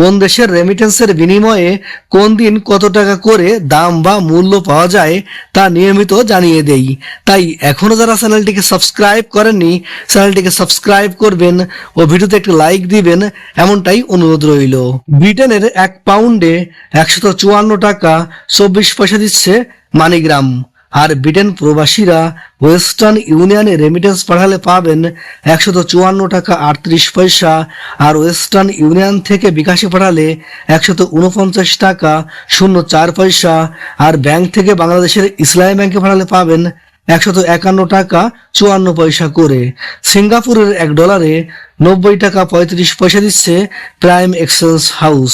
কোন দেশের রেমিটেন্সের বিনিময়ে কোন দিন কত টাকা করে দাম বা মূল্য পাওয়া যায় তা নিয়মিত জানিয়ে দেই। তাই এখনও যারা চ্যানেলটিকে সাবস্ক্রাইব করেননি, চ্যানেলটিকে সাবস্ক্রাইব করবেন ও ভিডিওতে একটি লাইক দিবেন, এমনটাই অনুরোধ রইল। ব্রিটেনের এক পাউন্ডে একশত চুয়ান্ন টাকা চব্বিশ পয়সা দিচ্ছে মানিগ্রাম। আর ব্রিটেন প্রবাসীরা ওয়েস্টার্ন ইউনিয়নে রেমিটেন্স পাঠালে পাবেন একশত চুয়ান্ন টাকা আটত্রিশ পয়সা আর ওয়েস্টার্ন ইউনিয়ন থেকে বিকাশে পাঠালে একশত উনপঞ্চাশ টাকা শূন্য চার পয়সা আর ব্যাংক থেকে বাংলাদেশের ইসলামী ব্যাংকে পাঠালে পাবেন একশত একান্ন টাকা চুয়ান্ন পয়সা করে। সিঙ্গাপুরের এক ডলারে নব্বই টাকা পঁয়ত্রিশ পয়সা দিচ্ছে প্রাইম এক্সচেঞ্জ হাউস।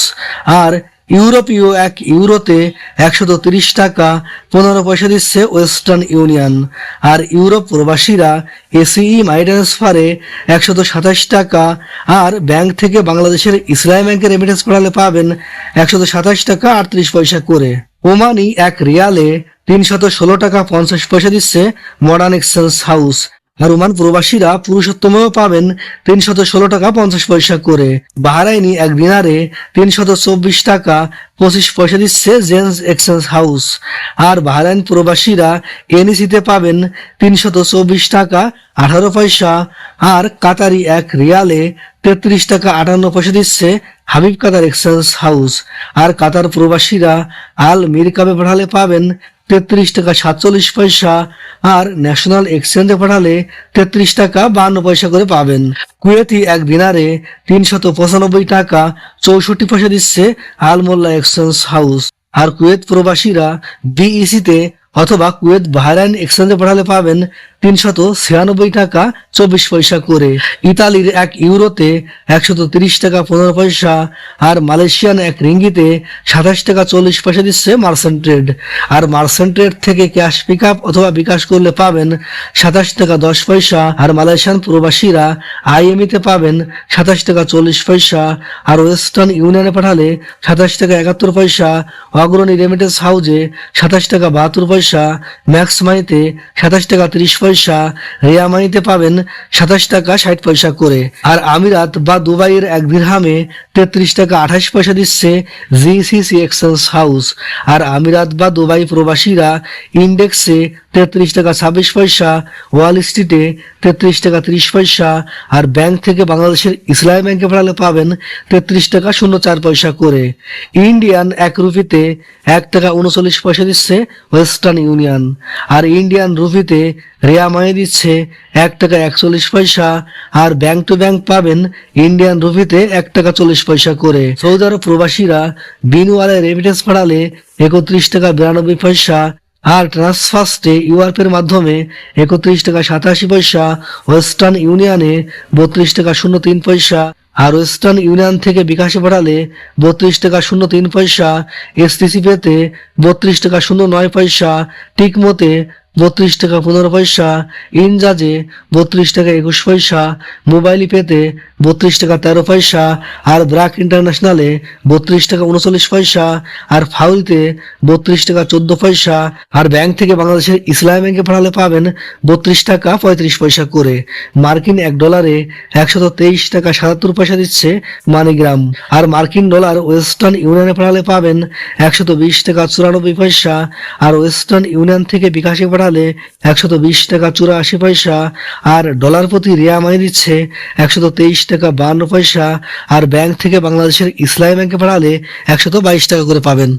আর ইউরোপীয় এক ইউরোতে একশত তিরিশ টাকা, পনেরো পয়সা দিচ্ছে ওয়েস্টার্ন ইউনিয়ন। আর ইউরোপ প্রবাসীরা এসিই মাই ট্রান্সফারে একশত সাতাশ টাকা, আর ব্যাংক থেকে বাংলাদেশের ইসলামী ব্যাংকের রেমিটেন্স পাঠালে পাবেন একশত সাতাশ টাকা আটত্রিশ পয়সা করে। ওমানি এক রিয়ালে তিনশত ষোলো টাকা পঞ্চাশ পয়সা দিচ্ছে মডার্ন এক্সচেঞ্জ হাউস আর ওমান প্রবাসীরা পুরুষোত্তমেও পাবেন তিনশত ষোলো টাকা পঞ্চাশ পয়সা করে। বাহারাইনি এক দিনারে তিনশত চব্বিশ টাকা পঁচিশ পয়সা দিচ্ছে জেন্স এক্সচেঞ্জ হাউস। আর বাহারাইন প্রবাসীরা এনইসিতে পাবেন তিনশত চব্বিশ টাকা আঠারো পয়সা। আর কাতারি এক রিয়ালে তেত্রিশ টাকা আটান্ন পয়সা দিচ্ছে হাবিব কাতার এক্সচেঞ্জ হাউস। আর কাতার প্রবাসীরা আল মিরকাবে পাঠালে পাবেন তেত্রিশ টাকা সাতচল্লিশ পয়সা আর ন্যাশনাল এক্সচেঞ্জে পাঠালে তেত্রিশ টাকা বান্ন পয়সা করে পাবেন। কুয়েতি এক দিনারে তিনশত পঁচানব্বই টাকা চৌষট্টি পয়সা দিচ্ছে আলমোল্লা এক্সচেঞ্জ হাউস। আর কুয়েত প্রবাসীরা বিইসিতে অথবা কুয়েত বাহরাইন এক্সচেঞ্জে পাঠালে পাবেন তিনশত ছিয়ানব্বই টাকা চব্বিশ পয়সা করে। ইতালির এক ইউরোতে একশত তিরিশ টাকা পনেরো পয়সা আর মালয়েশিয়ান এক রিঙ্গিতে সাতাশ টাকা চল্লিশ পয়সা দিচ্ছে মার্সেন্ট ট্রেড। আর মার্সেন্ট ট্রেড থেকে ক্যাশ পিক আপ অথবা বিকাশ করলে পাবেন সাতাশ টাকা দশ পয়সা আর মালয়েশিয়ান প্রবাসীরা আইএমইতে পাবেন সাতাশ টাকা চল্লিশ পয়সা আর ওয়েস্টার্ন ইউনিয়নে পাঠালে সাতাশ টাকা একাত্তর পয়সা, অগ্রণী রেমিটেন্স হাউজে সাতাশ টাকা বাহাত্তর পয়সা, ম্যাক্স মাইতে সাতাশ টাকা তিরিশ পয়সা রেয়া মানিতে পাবেন সাতাশ টাকা ষাট পয়সা করে। আর আমিরাত বা দুবাইয়ের এক দিরহামে তেত্রিশ টাকা আঠাশ পয়সা দিচ্ছে জিসিসি এক্সচেঞ্জ হাউস আর আমিরাত বা দুবাই প্রবাসীরা ইন্ডেক্সে তেত্রিশ টাকা ছাব্বিশ পয়সা ওয়াল স্ট্রিটে তেত্রিশ টাকা ত্রিশ পয়সা, আর ব্যাংক থেকে বাংলাদেশের ইসলামী ব্যাংকে পাঠালে পাবেন তেত্রিশ টাকা শূন্য চার পয়সা করে। ইন্ডিয়ান এক রুপিতে এক টাকা উনচল্লিশ পয়সা দিচ্ছে ওয়েস্টার্ন ইউনিয়ন আর ইন্ডিয়ান রুপিতে মানি দিচ্ছে এক টাকা একচল্লিশ পয়সা আর ব্যাংক টু ব্যাংক পাবেন ইন্ডিয়ান রুপিতে এক টাকা চল্লিশ পয়সা করে। সৌদি আরব প্রবাসীরা বিনওয়ালে রেমিটেন্স পাঠালে একত্রিশ টাকা বিরানব্বই পয়সা আর ট্রান্সফার্স্টে ইউআরপের মাধ্যমে একত্রিশ টাকা সাতাশি পয়সা, ওয়েস্টার্ন ইউনিয়নে বত্রিশ টাকা শূন্য তিন পয়সা আর ওয়েস্টার্ন ইউনিয়ন থেকে বিকাশে পাঠালে বত্রিশ টাকা শূন্য তিন পয়সা এসটিসি পেতে বত্রিশ টাকা শূন্য নয় পয়সা, টিকমতে বত্রিশ টাকা পনেরো পয়সা, ইনজাজে বত্রিশ টাকা একুশ পয়সা, মোবাইলি পেতে বত্রিশ টাকা তেরো পয়সা, আর ব্রাক ইন্টারন্যাশনালে বত্রিশ টাকা উনচল্লিশ পয়সা, আর ফাউলিতে বত্রিশ টাকা চোদ্দ পয়সা, আর ব্যাংক থেকে বাংলাদেশের ইসলামী ব্যাংকে পাঠালে পাবেন বত্রিশ টাকা পঁয়ত্রিশ পয়সা করে। মার্কিন এক ডলারে একশত তেইশ টাকা সাতাত্তর পয়সা দিচ্ছে মানিগ্রাম। আর মার্কিন ডলার ওয়েস্টার্ন ইউনিয়নে পাঠালে পাবেন একশত বিশ টাকা চুরানব্বই পয়সা, আর ওয়েস্টার্ন ইউনিয়ন থেকে বিকাশে পাঠালে একশত বিশ টাকা চুরাশি পয়সা আর ডলার প্রতি রিয়া মানি দিচ্ছে একশত তেইশ টাকা বান্ন পয়সা। আর ব্যাংক থেকে বাংলাদেশের ইসলামী ব্যাংকে পাড়ালে একশত বাইশ টাকা করে পাবেন।